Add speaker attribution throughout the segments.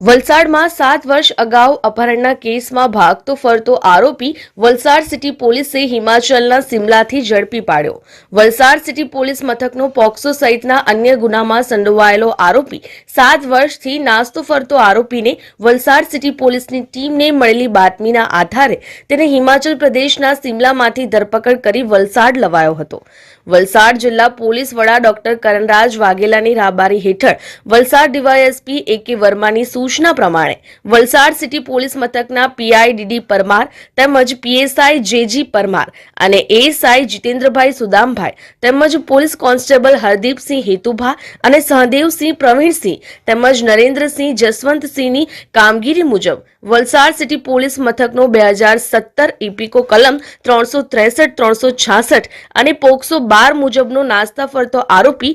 Speaker 1: વલસાડમાં સાત વર્ષ અગાઉ અપહરણના કેસમાં ભાગતો ફરતો આરોપી વલસાડ સિટી પોલીસે હિમાચલના સિમલાથી ઝડપી પાડ્યો. વલસાડ સિટી પોલીસ મથકનો પોક્સો સહિતના અન્ય ગુનામાં સંડોવાયેલો આરોપી સાત વર્ષથી નાસ્તો ફરતો આરોપીને વલસાડ સિટી પોલીસની ટીમને મળેલી બાતમીના આધારે તેને હિમાચલ પ્રદેશના સિમલામાંથી ધરપકડ કરી વલસાડ લવાયો હતો. વલસાડ જિલ્લા પોલીસ વડા ડોક્ટર કરણરાજ વાઘેલાની રાબારી હેઠળ વલસાડ ડીવાયએસપી એ કે વર્માની સૂચના પ્રમાણે વલસાડ સિટી પોલીસ મથકના પીઆઈડીડી પરમાર તેમજ પીએસઆઈ જેજી પરમાર અને એએસઆઈ જીતેન્દ્રભાઈ સુદામભાઈ તેમજ પોલીસ કોન્સ્ટેબલ હરદીપસિંહ હેતુભા અને સહદેવસિંહ પ્રવીણસિંહ તેમજ નરેન્દ્રસિંહ જસવંતસિંહની કામગીરી મુજબ વલસાડ સિટી પોલીસ મથકનો બે હજાર સત્તર ઇપિકો કલમ ત્રણસો ત્રેસઠ, ત્રણસો છાસઠ અને પોક્સો બાર મુજબનો નાસ્તા ફરતો આરોપી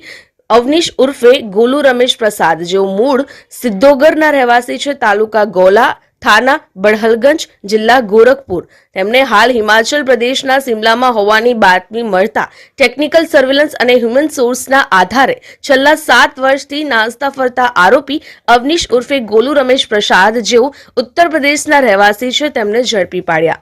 Speaker 1: અવનીશ ઉર્ફે ગોલુ રમેશ પ્રસાદ. જેઓ મૂળ સિદ્ધોગરના રહેવાસી છે, તાલુકા ગોલા થાના બડહલગંજ જિલ્લા ગોરખપુર. તેમને હાલ હિમાચલ પ્રદેશના સિમલામાં હોવાની બાતમી મળતા ટેકનિકલ સર્વેલન્સ અને હ્યુમન સોર્સના આધારે છેલ્લા સાત વર્ષથી નાસ્તા ફરતા આરોપી અવનીશ ઉર્ફે ગોલુ રમેશ પ્રસાદ, જેઓ ઉત્તર પ્રદેશના રહેવાસી છે, તેમને ઝડપી પાડ્યા.